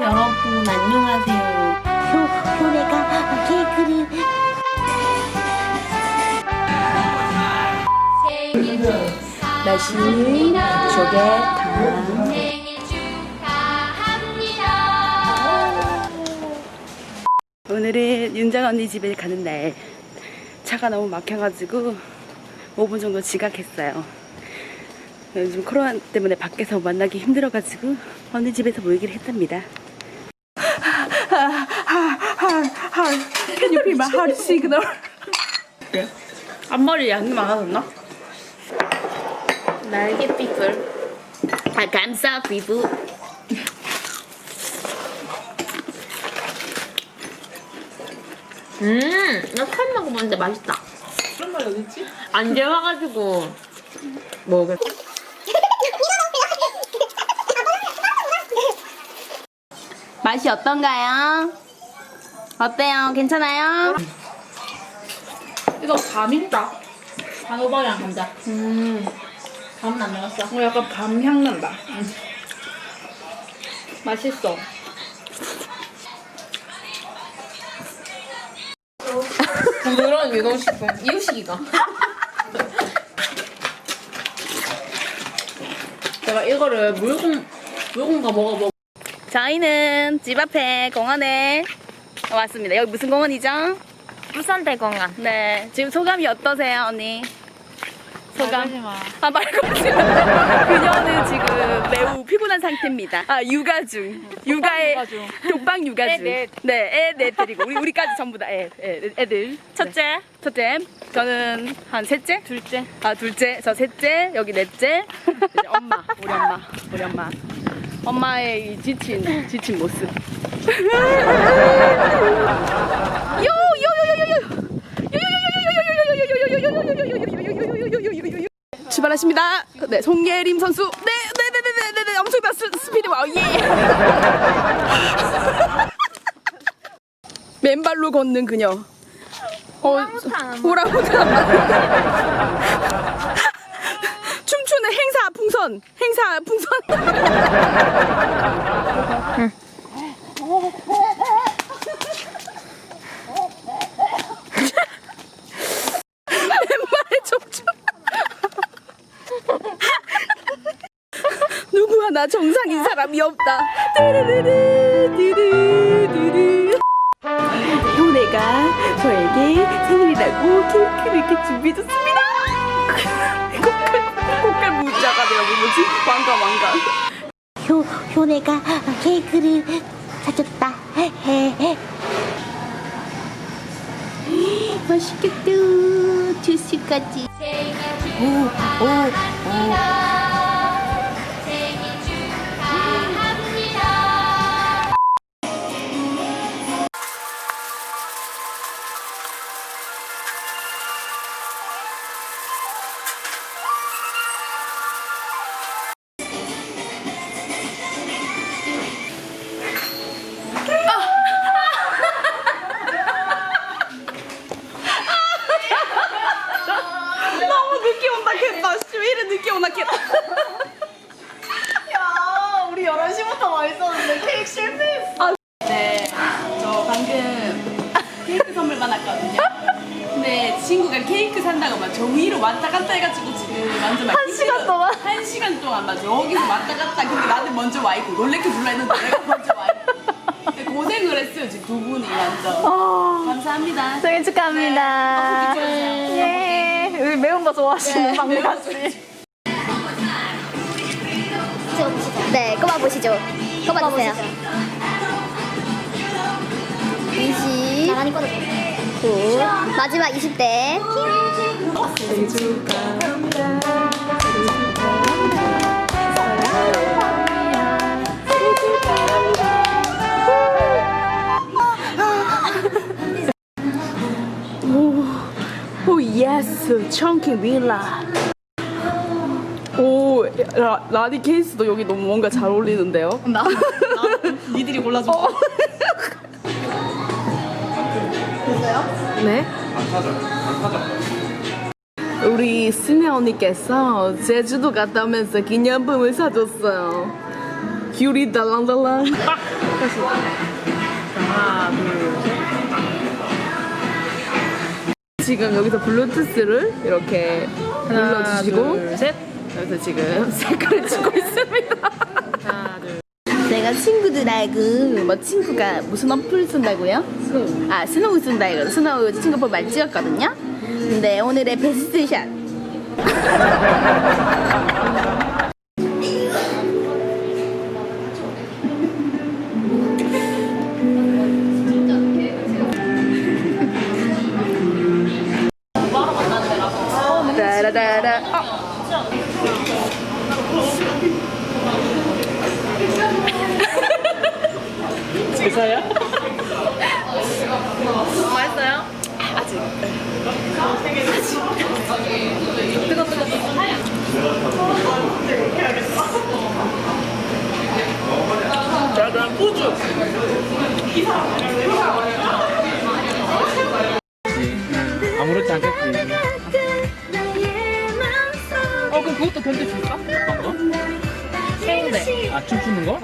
여러분 안녕하세요. 효, 효네가 케이크를 조개탕. 생일 축하합니다. 오늘은 윤정 언니 집에 가는 날. 차가 너무 막혀가지고 5분 정도 지각했어요. 요즘 코로나 때문에 밖에서 만나기 힘들어가지고 언니 집에서 모이기로 했답니다. You feel my heart signal? 앞머리 양이 많아졌나? 날개 피클. 아, 감사 피부. 음, 나 처음 먹어봤는데 맛있다. 그런 말이 어딨지? 안 재워가지고 먹을. 맛이 어떤가요? 어때요? 괜찮아요? 이거 밤인가? 단호박이랑 감자. 음, 밤은 안 넣었어. 어, 약간 밤향 난다. 맛있어. 부드러운 유동식품. 이유식이가. 내가 이거를 물공, 물공가 먹어보고. 저희는 집 앞에 공원에 왔습니다. 여기 무슨 공원이죠? 부산대공원. 네. 지금 소감이 어떠세요, 언니? 소감? 마. 아, 말고 그녀는 지금 매우 피곤한 상태입니다. 아, 육아 중. 육아에. 육아 중. 독방 육아 중. 애 넷. 네, 애 넷들이고. 우리, 우리까지 전부 다 애, 애, 애들. 첫째. 첫째. 저는 한 셋째? 둘째. 아 둘째, 저 셋째, 여기 넷째, 이제 엄마, 우리 엄마, 우리 엄마. 엄마의 이 지친, 지친 모습. 출발하십니다. 네, 송예림 선수. 네, 네, 네, 네, 네, 네, 네, 엄청난 스, 스피드 와우 예. 맨발로 걷는 그녀. 어, 오랑우탄. 춤추는 행사 풍선, 행사 풍선. 왼발에 춤추. 누구 하나 정상인 사람이 없다. 뚜루루루, 뚜루루루. 효네가 저에게 생일이라고 케이크를 이렇게 준비해줬습니다. 꽃갈, 꽃갈 문자가 내가 뭐지? 왕관, 왕관. 효, 효네가 케이크를 사줬다 헤헤 맛있겠다. 주스까지. 생일 축하합 늦게 했다. 야, 우리 11시부터 와 있었는데 케이크 실패했어. 아, 네, 저 방금 케이크 선물 받았거든요. 근데 친구가 케이크 산다고 막 종이로 왔다 갔다 해가지고 지금 완전 막 한 시간 동안? 한 시간 동안 막 여기서 왔다 갔다 근데 나는 먼저 와 있고 놀래켜 줄라 했는데 내가 먼저 와 있고 근데 고생을 했어요 지금 두 분이 완전 감사합니다 생일 축하합니다. 떡볶이 찍어주세요. 예. 우리 매운 거 좋아하시는 막내같이. 네 꼽아보시죠. 꼽아주세요. 20 나란히 꽂아줘 9 마지막 20대. 오 예스. 청킹 빌라. 오 라, 라디 케이스도 여기 너무 뭔가 잘 어울리는데요 나? 니들이 골라줘 어. 네? 우리 스네 언니께서 제주도 갔다 오면서 기념품을 사줬어요 귤이 달랑달랑. 하나, 둘, 셋. 지금 여기서 블루투스를 이렇게 하나, 눌러주시고 둘, 셋. 여기서 지금 색깔을 주고 있습니다. 하나, 둘. 제가 친구들하고 뭐 친구가 무슨 어플 쓴다고요? 스노우. 아 스노우 쓴다 이거 스노우 친구 많이 찍었거든요. 근데 오늘의 베스트 샷. 아무렇지 않겠지. 어, 그럼 그것도 견뎌줄까? 어떤 거? 해운대. 아, 춤추는 거?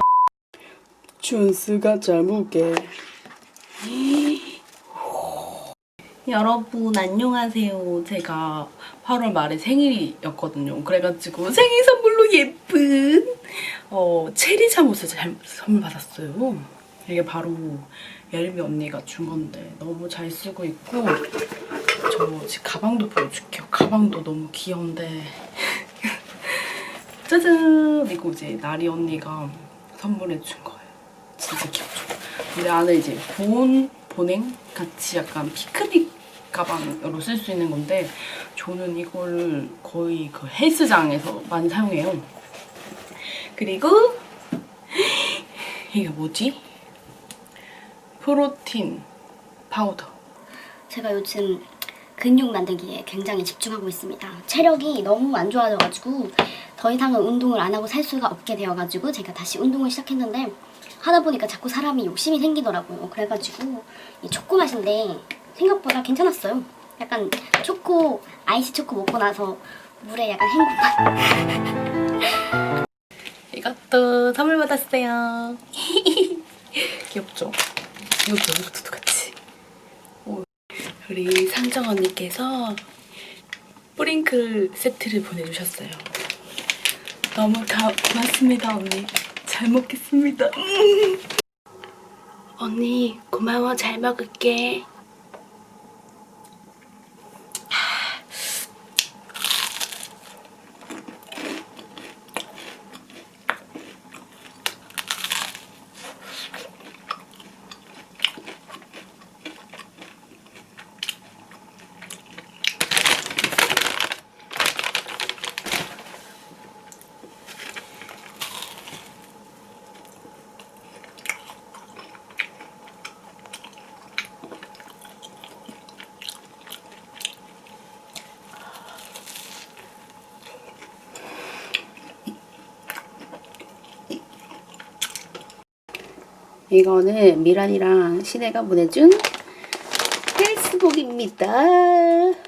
준수가 잘 먹게. 여러분 안녕하세요. 제가 8월 말에 생일이었거든요. 그래가지고 생일 선물로 예쁜 어, 체리 잠옷을 잘 선물 받았어요. 이게 바로 예림이 언니가 준 건데 너무 잘 쓰고 있고 저 지금 가방도 보여줄게요. 가방도 너무 귀여운데 짜잔! 이거 이제 나리 언니가 선물해 준 거예요. 진짜 귀엽죠? 근데 안에 이제 본, 보냉 같이 약간 피크닉 가방으로 쓸 수 있는 건데 저는 이걸 거의 그 헬스장에서 많이 사용해요. 그리고 이게 뭐지? 프로틴 파우더. 제가 요즘 근육 만들기에 굉장히 집중하고 있습니다. 체력이 너무 안 좋아져가지고 더 이상은 운동을 안 하고 살 수가 없게 되어가지고 제가 다시 운동을 시작했는데 하다 보니까 자꾸 사람이 욕심이 생기더라고요. 그래가지고 이 초코 맛인데 생각보다 괜찮았어요. 약간 초코 아이스 초코 먹고 나서 물에 약간 맛. 이것도 선물 받았어요. 귀엽죠? 이것도 이것도 똑같이. 오. 우리 상정 언니께서 뿌링클 세트를 보내주셨어요. 너무 가, 고맙습니다 언니. 잘 먹겠습니다. 음. 언니 고마워 잘 먹을게. 이거는 미란이랑 시내가 보내준 페이스북입니다.